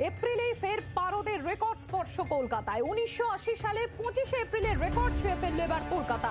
এপ্রিলেই ফের পারদের রেকর্ড স্পর্শ কলকাতায়। উনিশশো আশি সালের পঁচিশে এপ্রিলের রেকর্ড ছুঁয়ে ফেলল এবার কলকাতা।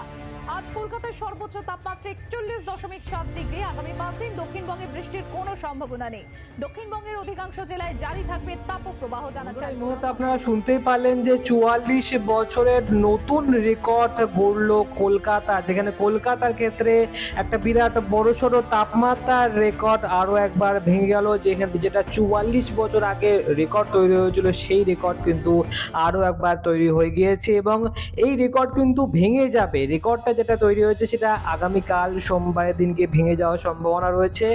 আজ কলকাতার সর্বোচ্চ তাপমাত্রা একচল্লিশ দশমিক সাত ডিগ্রি। আগামী পাঁচ দিন দক্ষিণবঙ্গে বৃষ্টির কোনো সম্ভাবনা নেই। দক্ষিণবঙ্গের অধিকাংশ জেলায় জারি থাকবে তাপপ্রবাহ জানা যায়। মুহূর্তে আপনারা শুনতেই পারলেন যে চুয়াল্লিশ বছরের নতুন রেকর্ড গড়ল কলকাতা যেখানে কলকাতার ক্ষেত্রে একটা বিরাট বড়সড় তাপমাত্রার রেকর্ড আরও একবার ভেঙে গেল। যেখানে যেটা চুয়াল্লিশ বছর আগে রেকর্ড তৈরি হয়েছিল, সেই রেকর্ড কিন্তু আরও একবার তৈরি হয়ে গিয়েছে এবং এই রেকর্ড কিন্তু ভেঙে যাবে। রেকর্ডটা যেটা তৈরি হয়েছে সেটা আগামীকাল সোমবারের দিনকে ভেঙে যাওয়ার সম্ভাবনা রয়েছে।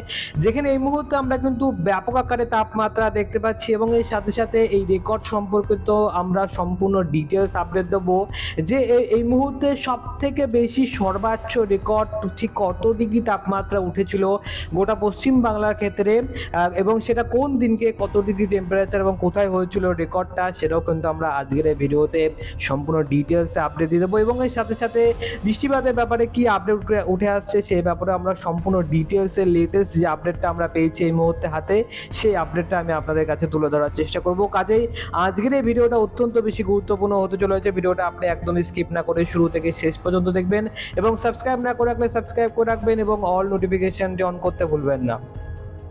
যেখানে এই মুহূর্তে আমরা কিন্তু ব্যাপক আকারে তাপমাত্রা দেখতে পাচ্ছি এবং এর সাথে সাথে এই রেকর্ড সম্পর্কিত আমরা সম্পূর্ণ ডিটেলস আপডেট দেবো যে এই মুহূর্তে সব থেকে বেশি সর্বোচ্চ রেকর্ড ঠিক কত ডিগ্রি তাপমাত্রা উঠেছিল গোটা পশ্চিম বাংলার ক্ষেত্রে এবং সেটা কোন দিনকে কত ডিগ্রি টেম্পারেচার এবং কোথায় হয়েছিল রেকর্ডটা সেটাও কিন্তু আমরা আজকের এই ভিডিওতে সম্পূর্ণ ডিটেলসে আপডেট দিয়ে দেবো এবং এর সাথে সাথে বৃষ্টিপাতের ব্যাপারে কি আপডেট উঠে আসছে সেই ব্যাপারে আমরা সম্পূর্ণ ডিটেলসে লেটেস্ট যে আপডেটটা আমরা পেয়েছি এই মুহূর্তে হাতে, সেই আপডেটটা আমি আপনাদের কাছে তুলে ধরার চেষ্টা করব। কাজেই আজকের এই ভিডিওটা অত্যন্ত বেশি গুরুত্বপূর্ণ হতে চলেছে। ভিডিওটা আপনি একদম স্কিপ না করে শুরু থেকে শেষ পর্যন্ত দেখবেন এবং সাবস্ক্রাইব না করে রাখলে সাবস্ক্রাইব করে রাখবেন এবং অল নোটিফিকেশনটি অন করতে ভুলবেন না।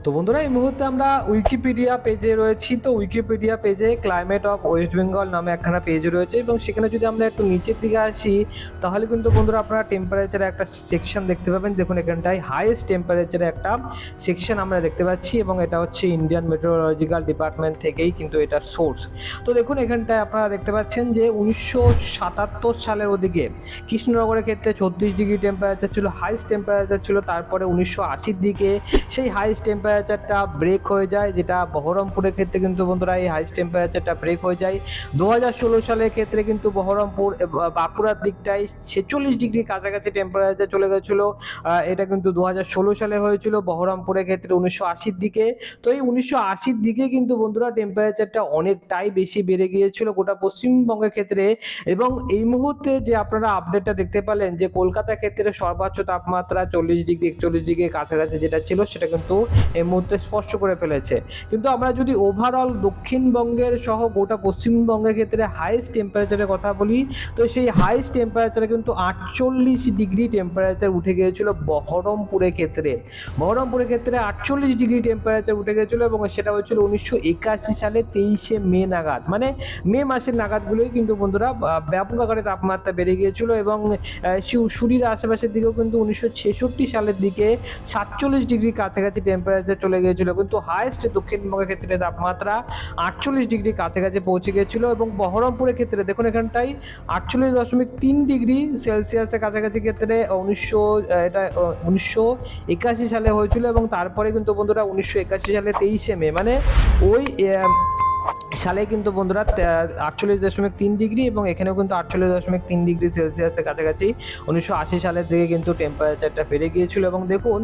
তো বন্ধুরা, এই মুহূর্তে আমরা উইকিপিডিয়া পেজে রয়েছি। তো উইকিপিডিয়া পেজে ক্লাইমেট অফ ওয়েস্ট বেঙ্গল নামে একখানা পেজ রয়েছে এবং সেখানে যদি আমরা একটু নিচের দিকে আসি, তাহলে কিন্তু বন্ধুরা আপনারা টেম্পারেচারে একটা সেকশন দেখতে পাবেন। দেখুন, এখানটায় হাইয়েস্ট টেম্পারেচারে একটা সেকশন আমরা দেখতে পাচ্ছি এবং এটা হচ্ছে ইন্ডিয়ান মেট্রোলজিক্যাল ডিপার্টমেন্ট থেকেই কিন্তু এটার সোর্স তো দেখুন, এখানটায় আপনারা দেখতে পাচ্ছেন যে উনিশশো সাতাত্তর সালের ওদিকে কৃষ্ণনগরের ক্ষেত্রে ছত্রিশ ডিগ্রি টেম্পারেচার ছিল হাইস্ট টেম্পারেচার ছিল, তারপরে উনিশশো আশির দিকে সেই হাইস্ট টেম্পারেচারটা ব্রেক হয়ে যায়, যেটা বহরমপুরের ক্ষেত্রে কিন্তু বন্ধুরা এই হাইস্ট টেম্পারেচারটা ব্রেক হয়ে যায়। দু হাজার ষোলো সালের ক্ষেত্রে কিন্তু বহরমপুর বাঁকুড়ার দিকটায় ছেচল্লিশ ডিগ্রি কাছাকাছি টেম্পারেচার চলে গেছিল। এটা কিন্তু দু হাজার ষোলো সালে হয়েছিল, বহরমপুরের ক্ষেত্রে উনিশশো দিকে। তো এই উনিশশো দিকে কিন্তু বন্ধুরা টেম্পারেচারটা অনেকটাই বেশি বেড়ে গিয়েছিল গোটা পশ্চিমবঙ্গের ক্ষেত্রে। এবং এই মুহূর্তে যে আপনারা আপডেটটা দেখতে পেলেন যে কলকাতার ক্ষেত্রে সর্বোচ্চ তাপমাত্রা চল্লিশ ডিগ্রি, একচল্লিশ ডিগ্রি কাছাকাছি যেটা ছিল, সেটা কিন্তু এই মুহূর্তে স্পষ্ট করে ফেলেছে। কিন্তু আমরা যদি ওভারঅল দক্ষিণবঙ্গের সহ গোটা পশ্চিমবঙ্গের ক্ষেত্রে হাইস্ট টেম্পারেচারের কথা বলি, তো সেই হাইস্ট টেম্পারেচারে কিন্তু আটচল্লিশ ডিগ্রি টেম্পারেচার উঠে গিয়েছিল বহরমপুরের ক্ষেত্রে। বহরমপুরের ক্ষেত্রে আটচল্লিশ ডিগ্রি টেম্পারেচার উঠে গিয়েছিল এবং সেটা হয়েছিল উনিশশো একাশি সালে তেইশে মে নাগাদ। মানে মে মাসের নাগাদগুলোই কিন্তু বন্ধুরা ব্যাপক আকারে তাপমাত্রা বেড়ে গিয়েছিল এবং শিউশুরির আশেপাশের দিকেও কিন্তু উনিশশো ছেষট্টি সালের দিকে সাতচল্লিশ ডিগ্রি কাছাকাছি টেম্পারেচার চলে গিয়েছিল, কিন্তু হায়েস্ট দক্ষিণবঙ্গের ক্ষেত্রে তাপমাত্রা আটচল্লিশ ডিগ্রি কাছাকাছি পৌঁছে গিয়েছিল এবং বহরমপুরের ক্ষেত্রে দেখুন এখানটাই আটচল্লিশ দশমিক তিন ডিগ্রি সেলসিয়াসের কাছাকাছি ক্ষেত্রে উনিশশো এটা উনিশশো একাশি সালে হয়েছিল এবং তারপরে কিন্তু বন্ধুরা উনিশশো একাশি সালে তেইশে মে মানে ওই সালে কিন্তু বন্ধুরা আটচল্লিশ দশমিক তিন ডিগ্রি এবং এখানেও কিন্তু আটচল্লিশ দশমিক তিন ডিগ্রি সেলসিয়াসের কাছাকাছি। উনিশশো আশি সালের দিকে কিন্তু টেম্পারেচারটা বেড়ে গিয়েছিল এবং দেখুন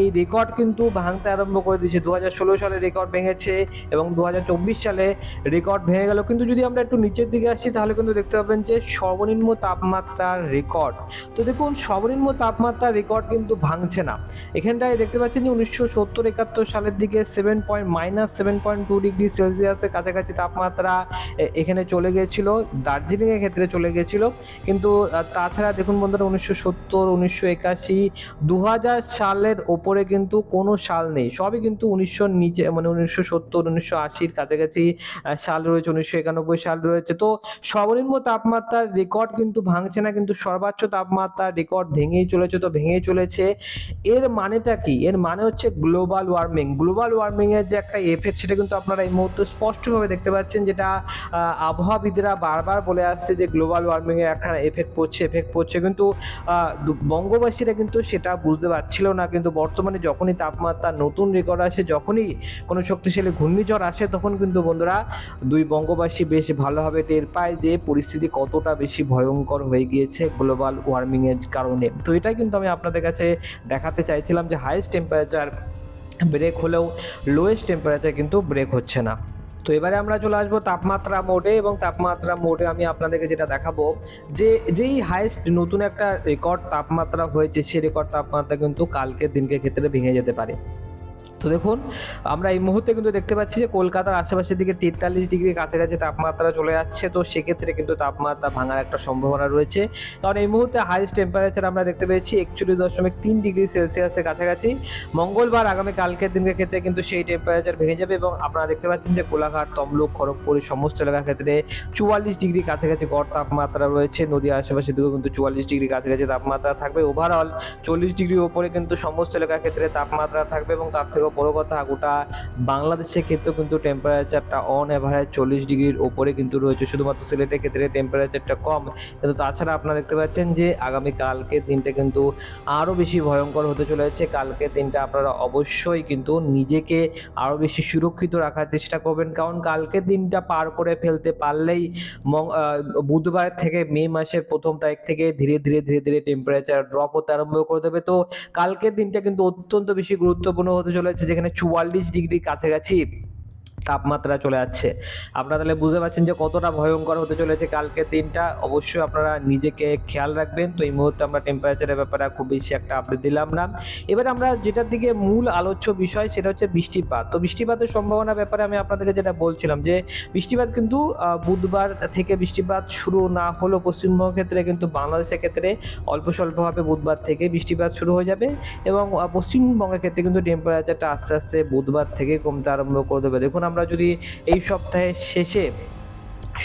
এই রেকর্ড কিন্তু ভাঙতে আরম্ভ করে দিয়েছে। দু হাজার ষোলো সালে রেকর্ড ভেঙেছে এবং দু হাজার চব্বিশ সালে রেকর্ড ভেঙে গেল। কিন্তু যদি আমরা একটু নিচের দিকে আসি, তাহলে কিন্তু দেখতে পাবেন যে সর্বনিম্ন তাপমাত্রার রেকর্ড তো দেখুন, সর্বনিম্ন তাপমাত্রার রেকর্ড কিন্তু ভাঙছে না। এখানটায় দেখতে পাচ্ছেন যে উনিশশো সত্তর একাত্তর সালের দিকে seven point minus seven point two degree সেলসিয়াসের কাছাকাছি তাপমাত্রা এখানে চলে গিয়েছিল, দার্জিলিংয়ের ক্ষেত্রে চলে গিয়েছিল। কিন্তু তাছাড়া দেখুন বন্ধুরা, উনিশশো সত্তর, উনিশশো একাশি দু সালের ওপরে কিন্তু কোনো সাল নেই। সবই কিন্তু উনিশশো নিচে মানে উনিশশো সত্তর, উনিশশো আশির কাছাকাছি সাল রয়েছে, উনিশশো একানব্বই সাল রয়েছে। তো সর্বনিম্ন তাপমাত্রার রেকর্ড কিন্তু ভাঙছে না, কিন্তু সর্বোচ্চ তাপমাত্রার রেকর্ড ভেঙেই চলেছে, তো ভেঙেই চলেছে। এর মানেটা কি? এর মানে হচ্ছে গ্লোবাল ওয়ার্মিং গ্লোবাল ওয়ার্মিং এর যে একটা এফেক্ট সেটা কিন্তু আপনারা এই মুহূর্তে স্পষ্টভাবে দেখতে পাচ্ছেন যেটা আবহাওয়াবিদরা বারবার বলে আসছে যে গ্লোবাল ওয়ার্মিং এর একটা এফেক্ট পড়ছে এফেক্ট পড়ছে। কিন্তু বঙ্গবাসীরা কিন্তু সেটা বুঝতে পারছিল না। কিন্তু বর্তমানে যখনই তাপমাত্রা নতুন রেকর্ড আসে, যখনই কোনো শক্তিশালী ঘূর্ণিঝড় আসে, তখন কিন্তু বন্ধুরা দুই বঙ্গবাসী বেশ ভালোভাবে টের পায় যে পরিস্থিতি কতটা বেশি ভয়ঙ্কর হয়ে গিয়েছে গ্লোবাল ওয়ার্মিংয়ের কারণে। তো এটাই কিন্তু আমি আপনাদের কাছে দেখাতে চাইছিলাম যে হাইয়েস্ট টেম্পারেচার ব্রেক হলেও লোয়েস্ট টেম্পারেচার কিন্তু ব্রেক হচ্ছে না। তো এবারে আমরা চলে আসব তাপমাত্রা মোডে এবং তাপমাত্রা মোডে আমি আপনাদেরকে যেটা দেখাবো যে যেই হাইস্ট নতুন একটা রেকর্ড তাপমাত্রা হয়েছে সে রেকর্ড তাপমাত্রা কিন্তু কালকের দিনকে ক্ষেত্রে ভেঙে যেতে পারে। তো দেখুন, আমরা এই মুহূর্তে কিন্তু দেখতে পাচ্ছি যে কলকাতার আশেপাশের দিকে তেতাল্লিশ ডিগ্রি কাছাকাছি তাপমাত্রা চলে যাচ্ছে তো সেক্ষেত্রে কিন্তু তাপমাত্রা ভাঙার একটা সম্ভাবনা রয়েছে। কারণ এই মুহূর্তে হাইস্ট টেম্পারেচার আমরা দেখতে পেয়েছি একচল্লিশ দশমিক তিন ডিগ্রি সেলসিয়াসের কাছাকাছি। মঙ্গলবার, আগামী কালকের দিনের ক্ষেত্রে কিন্তু সেই টেম্পারেচার ভেঙে যাবে এবং আপনারা দেখতে পাচ্ছেন যে কোলাঘাট তমলুক, খড়গপুর সমস্ত এলাকার ক্ষেত্রে চুয়াল্লিশ ডিগ্রি কাছাকাছি গড় তাপমাত্রা রয়েছে। নদীর আশেপাশের দিকেও কিন্তু চুয়াল্লিশ ডিগ্রি কাছাকাছি তাপমাত্রা থাকবে। ওভারঅল চল্লিশ ডিগ্রি ওপরে কিন্তু সমস্ত এলাকার ক্ষেত্রে তাপমাত্রা থাকবে এবং তার থেকেও বড় কথা, গোটা বাংলাদেশের ক্ষেত্রেও কিন্তু টেম্পারেচারটা অন অ্যাভারেজ চল্লিশ ডিগ্রির ওপরে কিন্তু রয়েছে। শুধুমাত্র সিলেটের ক্ষেত্রে টেম্পারেচারটা কম। কিন্তু তাছাড়া আপনারা দেখতে পাচ্ছেন যে আগামী কালকের দিনটা কিন্তু আরও বেশি ভয়ঙ্কর হতে চলেছে। কালকের দিনটা আপনারা অবশ্যই কিন্তু নিজেকে আরও বেশি সুরক্ষিত রাখার চেষ্টা করবেন। কারণ কালকের দিনটা পার করে ফেলতে পারলেই বুধবার থেকে মে মাসের প্রথম তারিখ থেকে ধীরে ধীরে ধীরে ধীরে টেম্পারেচার ড্রপ হতে আরম্ভ করে দেবে। তো কালকের দিনটা কিন্তু অত্যন্ত বেশি গুরুত্বপূর্ণ হতে চলেছে। যেখানে চুয়াল্লিশ ডিগ্রি কাছাকাছি তাপমাত্রা চলে যাচ্ছে। আপনারা তাহলে বুঝতে পারছেন যে কতটা ভয়ঙ্কর হতে চলেছে কালকের দিনটা। অবশ্যই আপনারা নিজেকে খেয়াল রাখবেন। তো এই মুহূর্তে আমরা টেম্পারেচারের ব্যাপারে খুব বেশি একটা আপডেট দিলাম না। এবার আমরা যেটার দিকে মূল আলোচ্য বিষয় সেটা হচ্ছে বৃষ্টিপাত। তো বৃষ্টিপাতের সম্ভাবনা ব্যাপারে আমি আপনাদেরকে যেটা বলছিলাম যে, বৃষ্টিপাত কিন্তু বুধবার থেকে বৃষ্টিপাত শুরু না হলেও পশ্চিমবঙ্গের ক্ষেত্রে কিন্তু বাংলাদেশের ক্ষেত্রে অল্প স্বল্পভাবে বুধবার থেকে বৃষ্টিপাত শুরু হয়ে যাবে এবং পশ্চিমবঙ্গের ক্ষেত্রে কিন্তু টেম্পারেচারটা আস্তে আস্তে বুধবার থেকে কমতে আরম্ভ করে দেবে। দেখুন আমরা যদি এই সপ্তাহের শেষে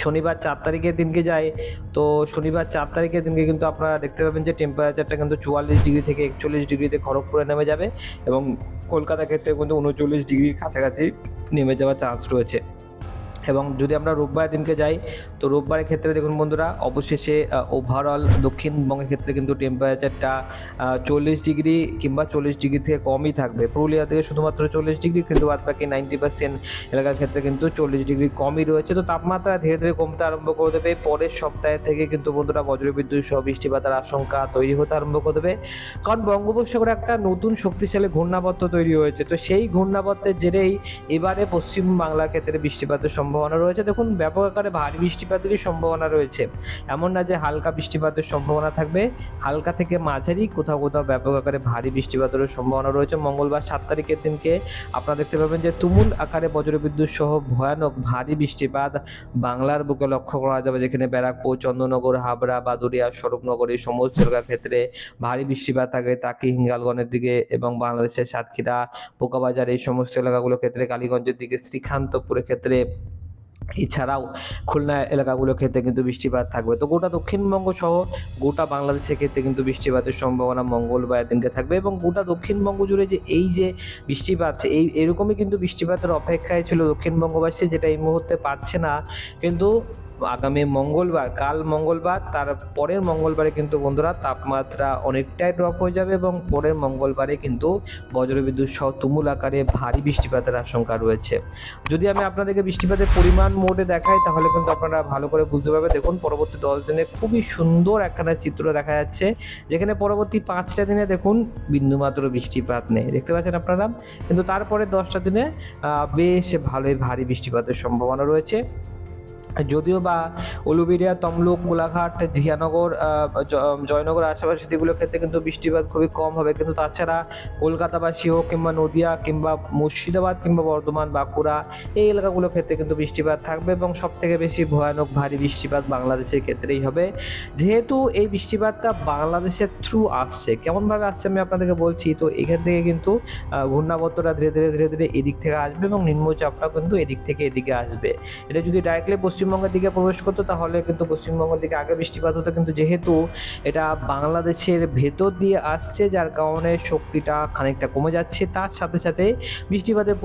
শনিবার চার তারিখের দিনকে যাই, তো শনিবার চার তারিখের দিনকে কিন্তু আপনারা দেখতে পাবেন যে টেম্পারেচারটা কিন্তু চুয়াল্লিশ ডিগ্রি থেকে একচল্লিশ ডিগ্রিতে খড়গপুরে নেমে যাবে এবং কলকাতা ক্ষেত্রে কিন্তু উনচল্লিশ ডিগ্রির কাছাকাছি নেমে যাওয়ার চান্স রয়েছে। এবং যদি আমরা রোববার দিনকে যাই, তো রোববারের ক্ষেত্রে দেখুন বন্ধুরা, অবশেষে ওভারঅল দক্ষিণবঙ্গের ক্ষেত্রে কিন্তু টেম্পারেচারটা চল্লিশ ডিগ্রি কিংবা চল্লিশ ডিগ্রি থেকে কমই থাকবে। পুরুলিয়া থেকে শুধুমাত্র চল্লিশ ডিগ্রি, কিন্তু বাদ বাকি নাইনটি পার্সেন্ট এলাকার ক্ষেত্রে কিন্তু চল্লিশ ডিগ্রি কমই রয়েছে। তো তাপমাত্রা ধীরে ধীরে কমতে আরম্ভ করে দেবে। পরের সপ্তাহে থেকে কিন্তু বন্ধুরা বজ্রবিদ্যুৎ সহ বৃষ্টিপাতের আশঙ্কা তৈরি হতে আরম্ভ করে দেবে। কারণ বঙ্গোপসাগরে একটা নতুন শক্তিশালী ঘূর্ণাবর্ত তৈরি হয়েছে। তো সেই ঘূর্ণাবর্তের জেরেই এবারে পশ্চিম বাংলার ক্ষেত্রে বৃষ্টিপাতের সম্ভাবনা রয়েছে। দেখুন, ব্যাপক আকারে ভারী বৃষ্টিপাতেরই সম্ভাবনা রয়েছে। এমন না যে হালকা বৃষ্টিপাতের সম্ভাবনা থাকবে। হালকা থেকে মাঝারি, কোথাও কোথাও ব্যাপক আকারে ভারী বৃষ্টিপাতেরও সম্ভাবনা রয়েছে। মঙ্গলবার সাত তারিখের দিনকে আপনারা দেখতে পাবেন যে, তুমুল আকারে বজ্রবিদ্যুৎ সহ ভয়ানক ভারী বৃষ্টিপাত বাংলার বুকে লক্ষ্য করা যাবে, যেখানে ব্যারাকপুর চন্দননগর হাবড়া বাদুরিয়া স্বরূপনগর এই সমস্ত এলাকার ক্ষেত্রে ভারী বৃষ্টিপাত থাকে। তাকি হিঙ্গালগঞ্জের দিকে এবং বাংলাদেশের সাতক্ষীরা, পোকাবাজার এই সমস্ত এলাকাগুলোর ক্ষেত্রে, কালীগঞ্জের দিকে, শ্রীকান্তপুরের ক্ষেত্রে এছাড়াও খুলনা এলাকাগুলোর ক্ষেত্রে কিন্তু বৃষ্টিপাত থাকবে। তো গোটা দক্ষিণবঙ্গ সহ গোটা বাংলাদেশের ক্ষেত্রে কিন্তু বৃষ্টিপাতের সম্ভাবনা মঙ্গলবার দিনকে থাকবে এবং গোটা দক্ষিণবঙ্গ জুড়ে যে এই যে বৃষ্টিপাত, এই এরকমই কিন্তু বৃষ্টিপাতের অপেক্ষায় ছিল দক্ষিণবঙ্গবাসী, যেটা এই মুহূর্তে পাচ্ছে না। কিন্তু আগামী মঙ্গলবার, কাল মঙ্গলবার, তার পরের মঙ্গলবারে কিন্তু বন্ধুরা তাপমাত্রা অনেকটাই ড্রপ হয়ে যাবে এবং পরের মঙ্গলবারে কিন্তু বজ্রবিদ্যুৎ সহ তুমুল আকারে ভারী বৃষ্টিপাতের আশঙ্কা রয়েছে। যদি আমি আপনাদেরকে বৃষ্টিপাতের পরিমাণ মোডে দেখাই, তাহলে কিন্তু আপনারা ভালো করে বুঝতে পারবেন। দেখুন, পরবর্তী দশ দিনে খুবই সুন্দর একখানা চিত্র দেখা যাচ্ছে, যেখানে পরবর্তী পাঁচটা দিনে দেখুন বিন্দুমাত্র বৃষ্টিপাত নেই। দেখতে পাচ্ছেন আপনারা? কিন্তু তারপরে দশটা দিনে বেশ ভালোই ভারী বৃষ্টিপাতের সম্ভাবনা রয়েছে। যদিও বা উলুবেড়িয়া, তমলুক কোলাঘাট জিয়ানগর জয়নগর আশেপাশে দিকগুলোর ক্ষেত্রে কিন্তু বৃষ্টিপাত খুবই কম হবে। কিন্তু তাছাড়া কলকাতাবাসী হোক কিংবা নদিয়া কিংবা মুর্শিদাবাদ কিংবা বর্ধমান, বাঁকুড়া এই এলাকাগুলোর ক্ষেত্রে কিন্তু বৃষ্টিপাত থাকবে এবং সব থেকে বেশি ভয়ানক ভারী বৃষ্টিপাত বাংলাদেশের ক্ষেত্রেই হবে। যেহেতু এই বৃষ্টিপাতটা বাংলাদেশের থ্রু আসছে, কেমনভাবে আসছে আমি আপনাদেরকে বলছি, তো এখান থেকে কিন্তু ঘূর্ণাবর্তটা ধীরে ধীরে ধীরে ধীরে এদিক থেকে আসবে এবং নিম্নচাপটা কিন্তু এদিক থেকে এদিকে আসবে। এটা যদি ডাইরেক্টলি পশ্চিমবঙ্গের দিকে প্রবেশ করতো, তাহলে কিন্তু পশ্চিমবঙ্গের দিকে আগে বৃষ্টিপাত হতো। কিন্তু যেহেতু এটা বাংলাদেশের ভেতর দিয়ে আসছে, যার কারণে শক্তিটা খানিকটা কমে যাচ্ছে, তার সাথে সাথে বৃষ্টিপাতের